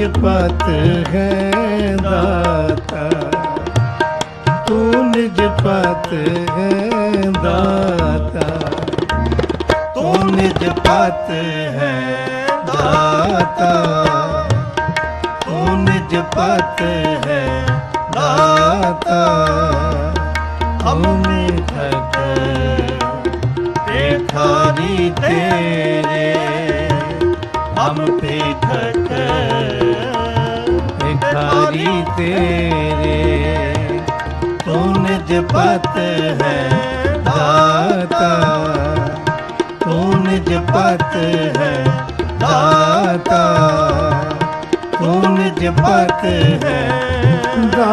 ਨਿਜਪਤ ਹੈ ਦਾਤਾ ਤੂੰ ਨਿਜਪਤ ਹੈ ਦਾਤਾ ਤੂੰ ਨਿਜਪਤ ਹੈ ਦਾਤਾ ਤੂੰ ਨਿਜਪਤ ਹੈ ਦਾਤਾ ਤੇਰੇ ਹਮ ਪੇ ਥਕੇ ਭਿਖਾਰੀ ਤੇਰੇ। ਤੂੰ ਨਿਜ ਪਤ ਹੈ ਦਾਤਾ। ਤੂੰ ਨਿਜ ਪਤ ਹੈ ਦਾਤਾ। ਤੂੰ ਨਿਜ ਪਤ ਹੈ